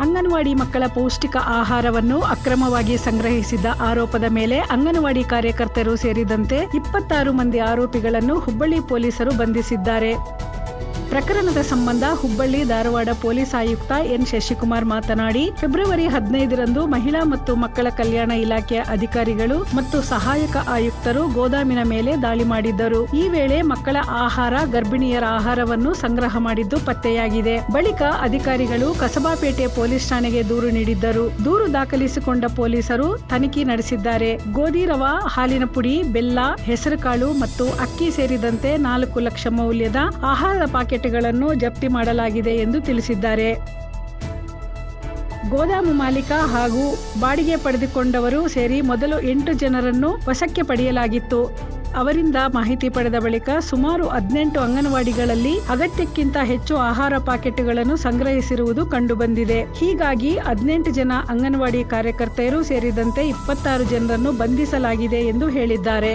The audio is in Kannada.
ಅಂಗನವಾಡಿ ಮಕ್ಕಳ ಪೌಷ್ಟಿಕ ಆಹಾರವನ್ನು ಅಕ್ರಮವಾಗಿ ಸಂಗ್ರಹಿಸಿದ್ದ ಆರೋಪದ ಮೇಲೆ ಅಂಗನವಾಡಿ ಕಾರ್ಯಕರ್ತರು ಸೇರಿದಂತೆ ಇಪ್ಪತ್ತಾರು ಮಂದಿ ಆರೋಪಿಗಳನ್ನು ಹುಬ್ಬಳ್ಳಿ ಪೊಲೀಸರು ಬಂಧಿಸಿದ್ದಾರೆ. ಪ್ರಕರಣದ ಸಂಬಂಧ ಹುಬ್ಬಳ್ಳಿ, ಧಾರವಾಡ ಪೊಲೀಸ್ ಆಯುಕ್ತ ಎನ್. ಶಶಿಕುಮಾರ್ ಮಾತನಾಡಿ, ಫೆಬ್ರವರಿ ಹದಿನೈದರಂದು ಮಹಿಳಾ ಮತ್ತು ಮಕ್ಕಳ ಕಲ್ಯಾಣ ಇಲಾಖೆಯ ಅಧಿಕಾರಿಗಳು ಮತ್ತು ಸಹಾಯಕ ಆಯುಕ್ತರು ಗೋದಾಮಿನ ಮೇಲೆ ದಾಳಿ ಮಾಡಿದ್ದರು. ಈ ವೇಳೆ ಮಕ್ಕಳ ಆಹಾರ, ಗರ್ಭಿಣಿಯರ ಆಹಾರವನ್ನು ಸಂಗ್ರಹ ಮಾಡಿದ್ದು ಪತ್ತೆಯಾಗಿದೆ. ಬಳಿಕ ಅಧಿಕಾರಿಗಳು ಕಸಬಾಪೇಟೆ ಪೊಲೀಸ್ ಠಾಣೆಗೆ ದೂರು ನೀಡಿದ್ದರು. ದೂರು ದಾಖಲಿಸಿಕೊಂಡ ಪೊಲೀಸರು ತನಿಖೆ ನಡೆಸಿದ್ದಾರೆ. ಗೋಧಿ ರವ, ಹಾಲಿನ ಪುಡಿ, ಬೆಲ್ಲ, ಹೆಸರುಕಾಳು ಮತ್ತು ಅಕ್ಕಿ ಸೇರಿದಂತೆ ನಾಲ್ಕು ಲಕ್ಷ ಮೌಲ್ಯದ ಆಹಾರದ ಆಹಾರ ಪಾಕೆಟ್ಗಳನ್ನು ಜಪ್ತಿ ಮಾಡಲಾಗಿದೆ ಎಂದು ತಿಳಿಸಿದ್ದಾರೆ. ಗೋದಾಮು ಮಾಲೀಕ ಹಾಗೂ ಬಾಡಿಗೆ ಪಡೆದುಕೊಂಡವರು ಸೇರಿ ಮೊದಲು ಎಂಟು ಜನರನ್ನು ವಶಕ್ಕೆ ಪಡೆಯಲಾಗಿತ್ತು. ಅವರಿಂದ ಮಾಹಿತಿ ಪಡೆದ ಬಳಿಕ ಸುಮಾರು ಹದಿನೆಂಟು ಅಂಗನವಾಡಿಗಳಲ್ಲಿ ಅಗತ್ಯಕ್ಕಿಂತ ಹೆಚ್ಚು ಆಹಾರ ಪಾಕೆಟ್ಗಳನ್ನು ಸಂಗ್ರಹಿಸಿರುವುದು ಕಂಡುಬಂದಿದೆ. ಹೀಗಾಗಿ ಹದಿನೆಂಟು ಜನ ಅಂಗನವಾಡಿ ಕಾರ್ಯಕರ್ತೆಯರು ಸೇರಿದಂತೆ ಇಪ್ಪತ್ತಾರು ಜನರನ್ನು ಬಂಧಿಸಲಾಗಿದೆ ಎಂದು ಹೇಳಿದ್ದಾರೆ.